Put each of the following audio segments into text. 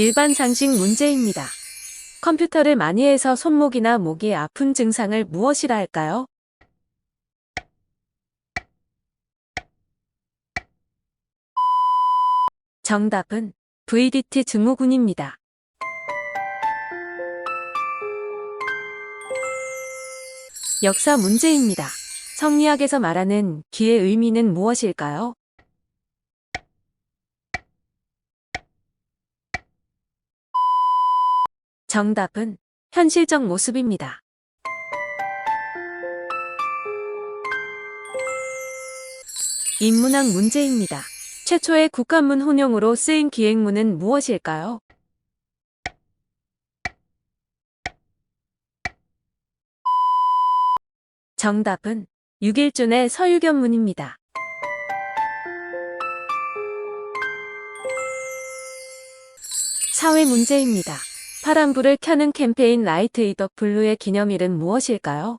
일반 상식 문제입니다. 컴퓨터를 많이 해서 손목이나 목이 아픈 증상을 무엇이라 할까요? 정답은 VDT 증후군입니다. 역사 문제입니다. 성리학에서 말하는 기의 의미는 무엇일까요? 정답은 현실적 모습입니다. 인문학 문제입니다. 최초의 국가문 혼용으로 쓰인 기행문은 무엇일까요? 정답은 6일준의 서유견문입니다. 사회 문제입니다. 파란불을 켜는 캠페인 라이트 이더 블루의 기념일은 무엇일까요?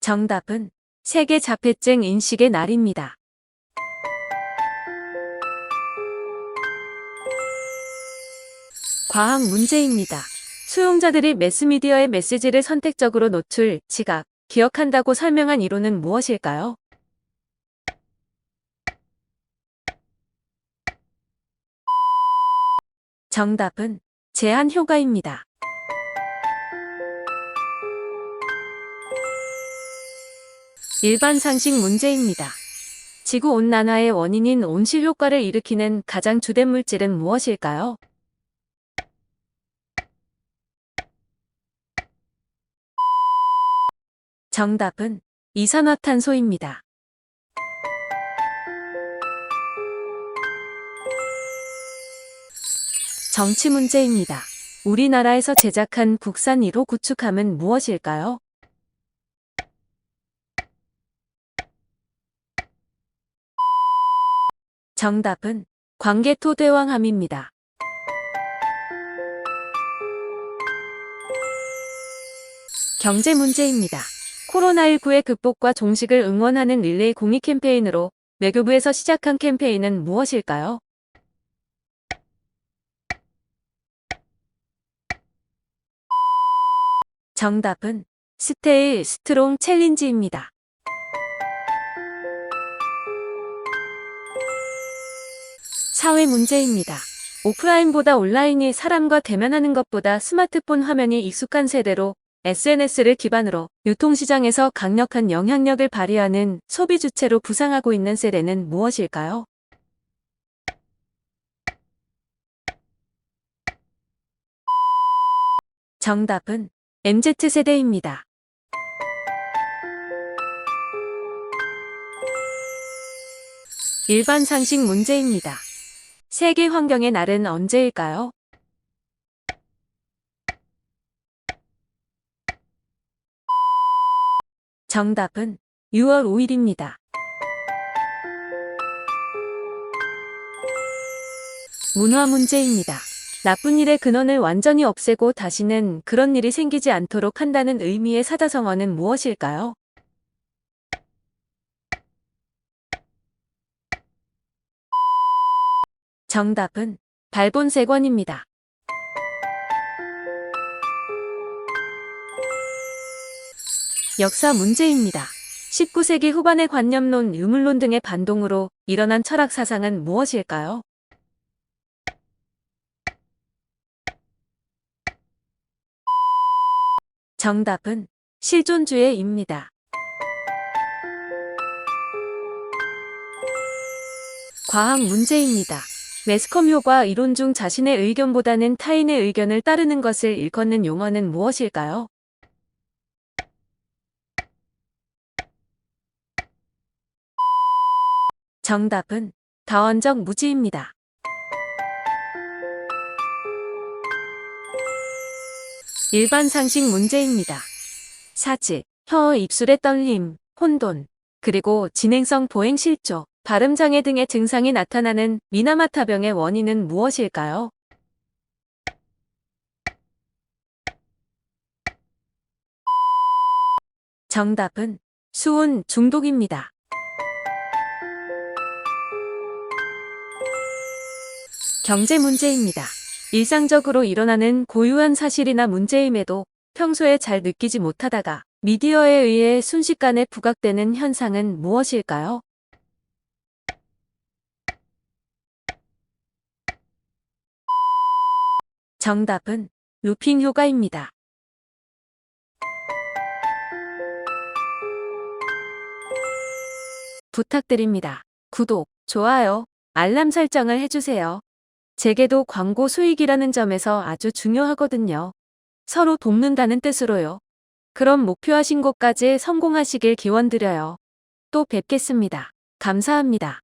정답은 세계 자폐증 인식의 날입니다. 과학 문제입니다. 수용자들이 매스미디어의 메시지를 선택적으로 노출, 지각, 기억한다고 설명한 이론은 무엇일까요? 정답은 제한 효과입니다. 일반 상식 문제입니다. 지구 온난화의 원인인 온실 효과를 일으키는 가장 주된 물질은 무엇일까요? 정답은 이산화탄소입니다. 정치 문제입니다. 우리나라에서 제작한 국산 1호 구축함은 무엇일까요? 정답은 광개토대왕함입니다. 경제 문제입니다. 코로나19의 극복과 종식을 응원하는 릴레이 공익 캠페인으로 외교부에서 시작한 캠페인은 무엇일까요? 정답은 스테이 스트롱 챌린지입니다. 사회 문제입니다. 오프라인보다 온라인이 사람과 대면하는 것보다 스마트폰 화면이 익숙한 세대로 SNS를 기반으로 유통시장에서 강력한 영향력을 발휘하는 소비 주체로 부상하고 있는 세대는 무엇일까요? 정답은 MZ세대입니다. 일반 상식 문제입니다. 세계 환경의 날은 언제일까요? 정답은 6월 5일입니다. 문화 문제입니다. 나쁜 일의 근원을 완전히 없애고 다시는 그런 일이 생기지 않도록 한다는 의미의 사자성어는 무엇일까요? 정답은 발본색원입니다. 역사 문제입니다. 19세기 후반의 관념론, 유물론 등의 반동으로 일어난 철학 사상은 무엇일까요? 정답은 실존주의입니다. 과학 문제입니다. 매스컴 효과 이론 중 자신의 의견보다는 타인의 의견을 따르는 것을 일컫는 용어는 무엇일까요? 정답은 다원적 무지입니다. 일반 상식 문제입니다. 사지, 혀 입술의 떨림, 혼돈, 그리고 진행성 보행 실조, 발음장애 등의 증상이 나타나는 미나마타병의 원인은 무엇일까요? 정답은 수은 중독입니다. 경제 문제입니다. 일상적으로 일어나는 고유한 사실이나 문제임에도 평소에 잘 느끼지 못하다가 미디어에 의해 순식간에 부각되는 현상은 무엇일까요? 정답은 루핑 효과입니다. 부탁드립니다. 구독, 좋아요, 알람 설정을 해주세요. 제게도 광고 수익이라는 점에서 아주 중요하거든요. 서로 돕는다는 뜻으로요. 그럼 목표하신 곳까지 성공하시길 기원드려요. 또 뵙겠습니다. 감사합니다.